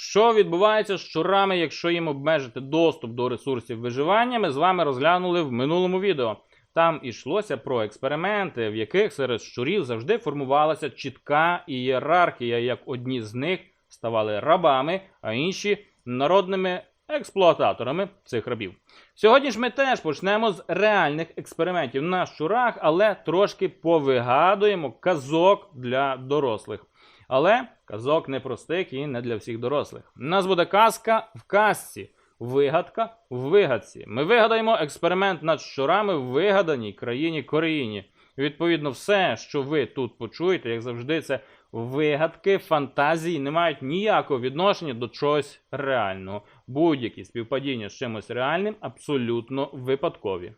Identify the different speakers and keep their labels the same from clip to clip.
Speaker 1: Що відбувається з щурами, якщо їм обмежити доступ до ресурсів виживання, ми з вами розглянули в минулому відео. Там йшлося про експерименти, в яких серед щурів завжди формувалася чітка ієрархія, як одні з них ставали рабами, а інші народними експлуататорами цих рабів. Сьогодні ж ми теж почнемо з реальних експериментів на щурах, але трошки повигадуємо казок для дорослих. Але казок не простих і не для всіх дорослих. У нас буде казка в казці, вигадка в вигадці. Ми вигадаємо експеримент над щурами в вигаданій країні Кореїні. Відповідно, все, що ви тут почуєте, як завжди, це вигадки, фантазії, не мають ніякого відношення до чогось реального. Будь-які співпадіння з чимось реальним абсолютно випадкові.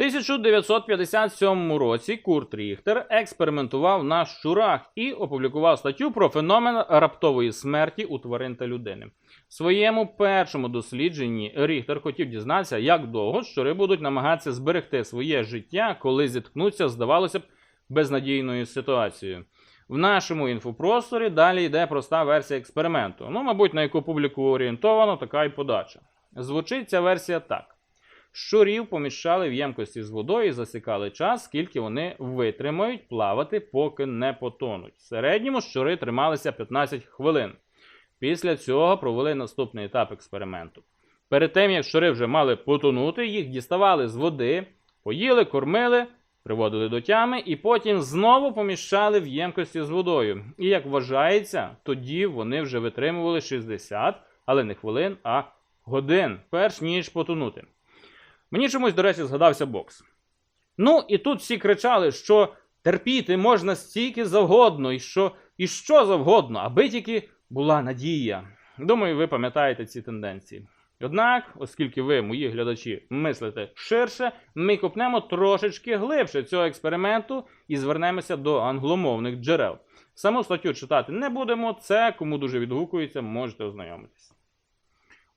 Speaker 1: В 1957 році Курт Ріхтер експериментував на щурах і опублікував статтю про феномен раптової смерті у тварин та людини. В своєму першому дослідженні Ріхтер хотів дізнатися, як довго щури будуть намагатися зберегти своє життя, коли зіткнуться, здавалося б, безнадійною ситуацією. В нашому інфопросторі далі йде проста версія експерименту. Ну, мабуть, на яку публіку орієнтовано така й подача. Звучить ця версія так. Щурів поміщали в ємкості з водою і засікали час, скільки вони витримають плавати, поки не потонуть. В середньому щури трималися 15 хвилин. Після цього провели наступний етап експерименту. Перед тим, як щури вже мали потонути, їх діставали з води, поїли, кормили, приводили до тями і потім знову поміщали в ємкості з водою. І як вважається, тоді вони вже витримували 60, але не хвилин, а годин, перш ніж потонути. Мені чомусь, до речі, згадався бокс. Ну, і тут всі кричали, що терпіти можна стільки завгодно, і що, і що завгодно, аби тільки була надія. Думаю, ви пам'ятаєте ці тенденції. Однак, оскільки ви, мої глядачі, мислите ширше, ми копнемо трошечки глибше цього експерименту і звернемося до англомовних джерел. Саму статтю читати не будемо, це кому дуже відгукується, можете ознайомитись.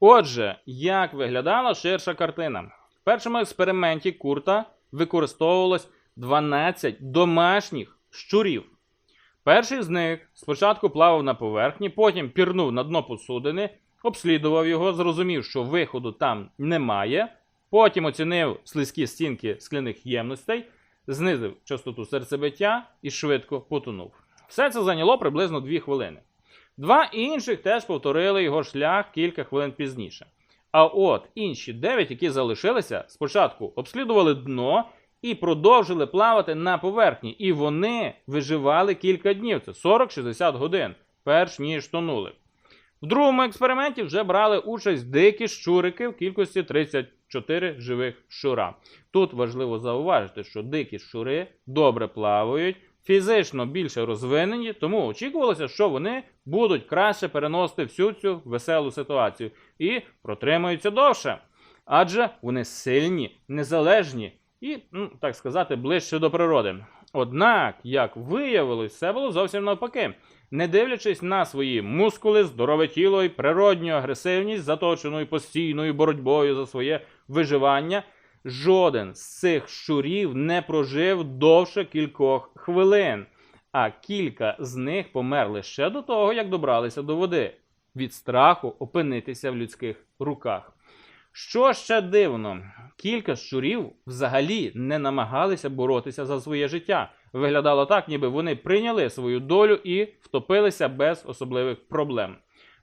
Speaker 1: Отже, як виглядала ширша картина? В першому експерименті Курта використовувалось 12 домашніх щурів. Перший з них спочатку плавав на поверхні, потім пірнув на дно посудини, обслідував його, зрозумів, що виходу там немає. Потім оцінив слизькі стінки скляних ємностей, знизив частоту серцебиття і швидко потонув. Все це зайняло приблизно 2 хвилини. Два інших теж повторили його шлях кілька хвилин пізніше. А от інші дев'ять, які залишилися, спочатку обслідували дно і продовжили плавати на поверхні. І вони виживали кілька днів. Це 40-60 годин, перш ніж тонули. В другому експерименті вже брали участь дикі щурики в кількості 34 живих щура. Тут важливо зауважити, що дикі щури добре плавають, фізично більше розвинені, тому очікувалося, що вони будуть краще переносити всю цю веселу ситуацію і протримаються довше. Адже вони сильні, незалежні і, ну, так сказати, ближче до природи. Однак, як виявилось, все було зовсім навпаки. Не дивлячись на свої мускули, здорове тіло і природню агресивність, заточеною постійною боротьбою за своє виживання, жоден з цих щурів не прожив довше кількох хвилин, а кілька з них померли ще до того, як добралися до води, від страху опинитися в людських руках. Що ще дивно, кілька щурів взагалі не намагалися боротися за своє життя. Виглядало так, ніби вони прийняли свою долю і втопилися без особливих проблем.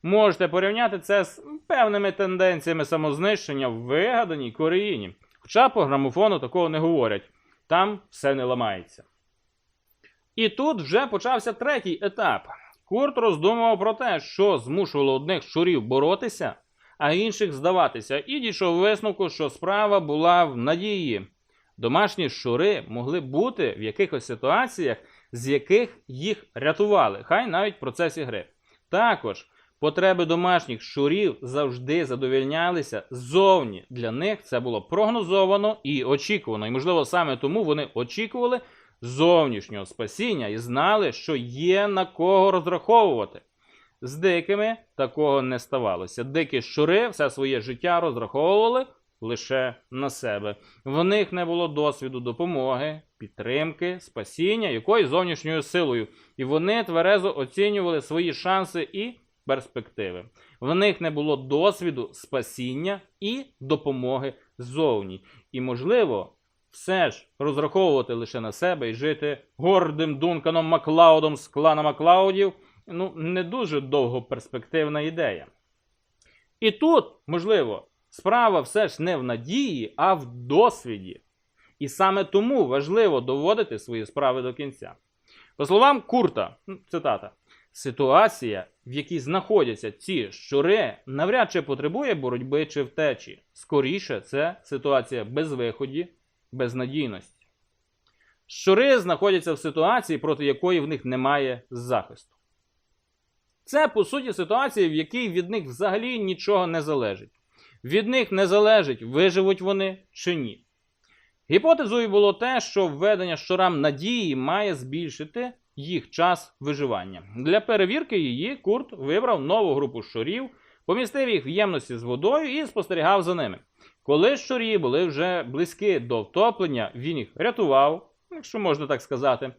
Speaker 1: Можете порівняти це з певними тенденціями самознищення в вигаданій Кореїні. Хоча по грамофону такого не говорять, там все не ламається. І тут вже почався третій етап. Курт роздумував про те, що змушувало одних щурів боротися, а інших здаватися, і дійшов висновку, що справа була в надії. Домашні щури могли бути в якихось ситуаціях, з яких їх рятували, хай навіть в процесі гри. Також потреби домашніх щурів завжди задовільнялися ззовні. Для них це було прогнозовано і очікувано. І, можливо, саме тому вони очікували зовнішнього спасіння і знали, що є на кого розраховувати. З дикими такого не ставалося. Дикі щури все своє життя розраховували лише на себе. В них не було досвіду допомоги, підтримки, спасіння якоюсь зовнішньою силою. І вони тверезо оцінювали свої шанси і перспективи. В них не було досвіду спасіння і допомоги ззовні. І, можливо, все ж розраховувати лише на себе і жити гордим Дунканом Маклаудом з клана Маклаудів ну, не дуже довгоперспективна ідея. І тут, можливо, справа все ж не в надії, а в досвіді. І саме тому важливо доводити свої справи до кінця. По словам Курта, ну, цитата, ситуація, в якій знаходяться ці щури, навряд чи потребує боротьби чи втечі. Скоріше, це ситуація безвиході, безнадійності. Щури знаходяться в ситуації, проти якої в них немає захисту. Це, по суті, ситуація, в якій від них взагалі нічого не залежить. Від них не залежить, виживуть вони чи ні. Гіпотезою було те, що введення щурам надії має збільшити їх час виживання. Для перевірки її Курт вибрав нову групу щурів, помістив їх в ємності з водою і спостерігав за ними. Коли щурі були вже близькі до втоплення, він їх рятував, якщо можна так сказати,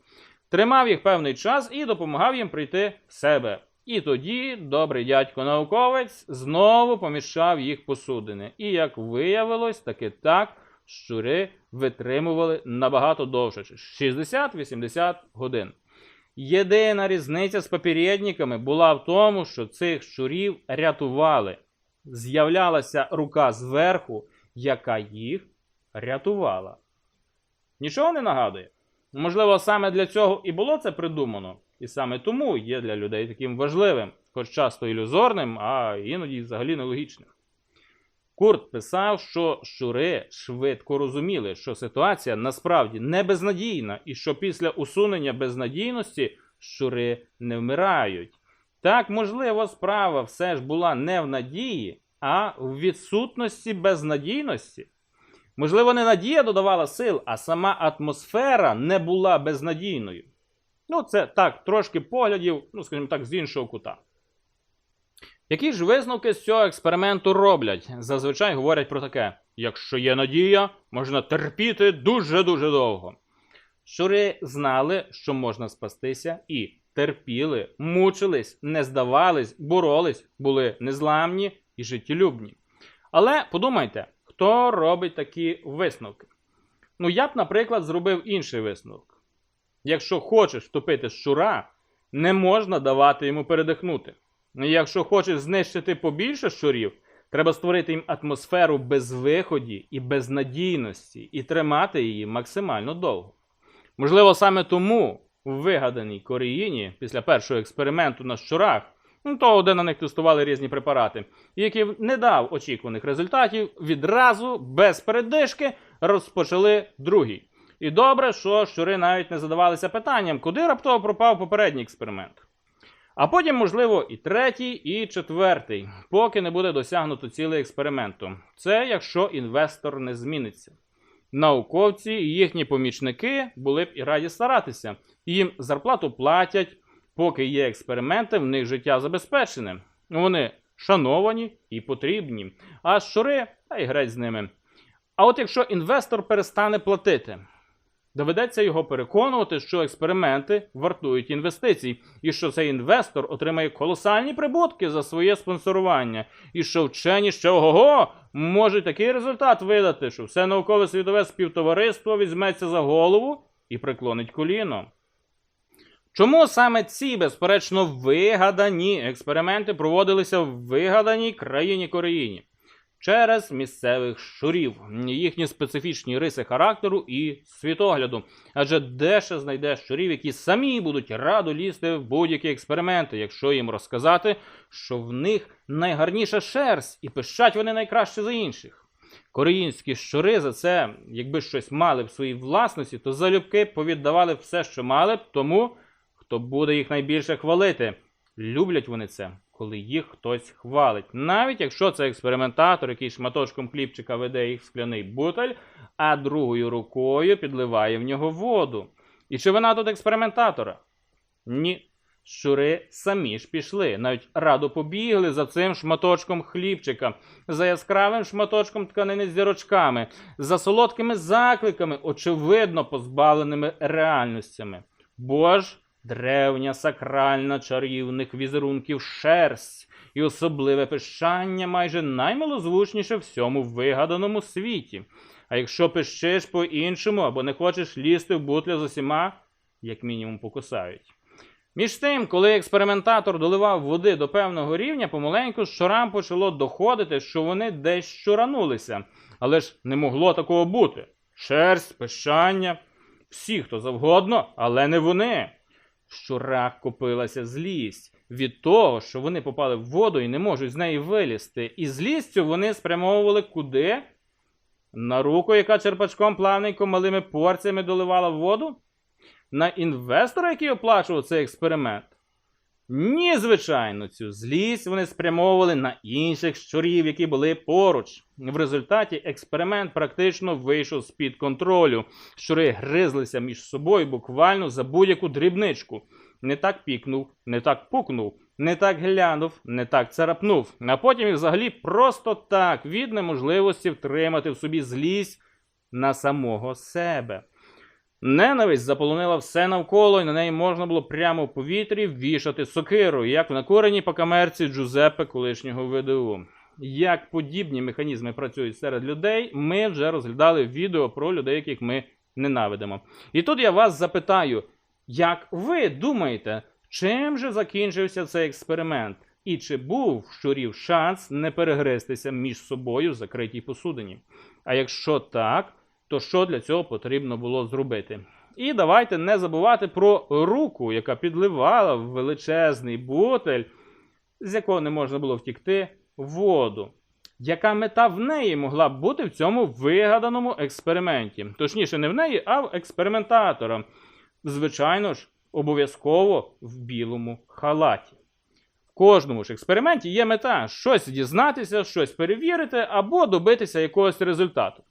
Speaker 1: тримав їх певний час і допомагав їм прийти в себе. І тоді добрий дядько науковець знову поміщав їх посудини. І як виявилось, таки так щури витримували набагато довше 60-80 годин. Єдина різниця з попередниками була в тому, що цих щурів рятували. З'являлася рука зверху, яка їх рятувала. Нічого не нагадує? Можливо, саме для цього і було це придумано, і саме тому є для людей таким важливим, хоч часто ілюзорним, а іноді взагалі нелогічним. Курт писав, що щури швидко розуміли, що ситуація насправді не безнадійна, і що після усунення безнадійності щури не вмирають. Так, можливо, справа все ж була не в надії, а в відсутності безнадійності. Можливо, не надія додавала сил, а сама атмосфера не була безнадійною. Ну, це так, трошки поглядів, ну, скажімо так, з іншого кута. Які ж висновки з цього експерименту роблять? Зазвичай говорять про таке: якщо є надія, можна терпіти дуже-дуже довго. Щури знали, що можна спастися, і терпіли, мучились, не здавались, боролись, були незламні і життєлюбні. Але подумайте, хто робить такі висновки? Ну, я б, наприклад, зробив інший висновок. Якщо хочеш втопити щура, не можна давати йому передихнути. Ну, Якщо хочеш знищити побільше щурів, треба створити їм атмосферу безвиході і безнадійності і тримати її максимально довго. Можливо, саме тому в вигаданій Кореїні після першого експерименту на щурах, ну того, де на них тестували різні препарати, який не дав очікуваних результатів, відразу без передишки розпочали другий. І добре, що щури навіть не задавалися питанням, куди раптово пропав попередній експеримент. А потім, можливо, і третій, і четвертий, поки не буде досягнуто цілий експерименту. Це якщо інвестор не зміниться. Науковці і їхні помічники були б і раді старатися. Їм зарплату платять, поки є експерименти, в них життя забезпечене. Вони шановані і потрібні. А щури, та й греть з ними. А от якщо інвестор перестане платити, Доведеться його переконувати, що експерименти вартують інвестицій, і що цей інвестор отримає колосальні прибутки за своє спонсорування, і що вчені ще ого-го можуть такий результат видати, що все наукове світове співтовариство візьметься за голову і приклонить коліно. Чому саме ці, безперечно, вигадані експерименти проводилися в вигаданій країні Кореїні? Через місцевих щурів, їхні специфічні риси характеру і світогляду. Адже де знайде щурів, які самі будуть радо лізти в будь-які експерименти, якщо їм розказати, що в них найгарніша шерсть і пищать вони найкраще за інших. Кореїнські щури за це, якби щось мали в своїй власності, то залюбки повіддавали все, що мали б тому, хто буде їх найбільше хвалити. Люблять вони це коли їх хтось хвалить. Навіть якщо це експериментатор, який шматочком хлібчика веде їх в скляний бутель, а другою рукою підливає в нього воду. І чи вона тут експериментатора? Ні. Щури самі ж пішли, навіть радо побігли за цим шматочком хлібчика, за яскравим шматочком тканини з зірочками, за солодкими закликами, очевидно позбавленими реальностями. Бо ж древня сакральна чарівних візерунків шерсть і особливе пищання майже наймилозвучніше в всьому вигаданому світі. А якщо пищиш по-іншому або не хочеш лізти в бутлю з усіма, як мінімум покусають. Між тим, коли експериментатор доливав води до певного рівня, помаленьку щурам почало доходити, що вони десь щуранулися. Але ж не могло такого бути. Шерсть, пищання, всі, хто завгодно, але не вони. В рак копилася злість від того, що вони попали в воду і не можуть з неї вилізти. І злістю вони спрямовували куди? На руку, яка черпачком плавненько малими порціями доливала воду? На інвестора, який оплачував цей експеримент? Ні, звичайно, цю злість вони спрямовували на інших щурів, які були поруч. В результаті експеримент практично вийшов з-під контролю. Щури гризлися між собою буквально за будь-яку дрібничку. Не так пікнув, не так пукнув, не так глянув, не так царапнув. А потім і взагалі просто так від неможливості втримати в собі злість на самого себе. Ненависть заполонила все навколо, і на неї можна було прямо в повітрі вішати сокиру, як в накуреній по камерці Джузеппе колишнього ВДУ. Як подібні механізми працюють серед людей, ми вже розглядали відео про людей, яких ми ненавидимо. І тут я вас запитаю, як ви думаєте, чим же закінчився цей експеримент? І чи був щурів шанс не перегристися між собою в закритій посудині? А якщо так, то що для цього потрібно було зробити? І давайте не забувати про руку, яка підливала в величезний бутель, з якого не можна було втікти, воду. Яка мета в неї могла б бути в цьому вигаданому експерименті? Точніше, не в неї, а в експериментатора. Звичайно ж, обов'язково в білому халаті. В кожному ж експерименті є мета щось дізнатися, щось перевірити або добитися якогось результату.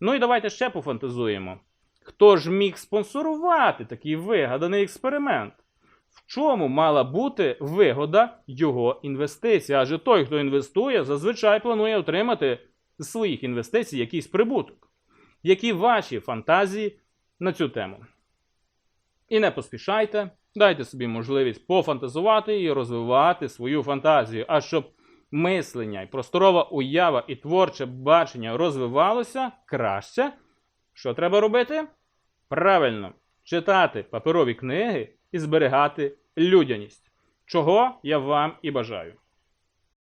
Speaker 1: Ну і давайте ще пофантазуємо. Хто ж міг спонсорувати такий вигаданий експеримент? В чому мала бути вигода його інвестицій? Адже той, хто інвестує, зазвичай планує отримати з своїх інвестицій якийсь прибуток. Які ваші фантазії на цю тему? І не поспішайте, дайте собі можливість пофантазувати і розвивати свою фантазію. А щоб мислення, і просторова уява і творче бачення розвивалося краще, що треба робити? Правильно, читати паперові книги і зберігати людяність. Чого я вам і бажаю.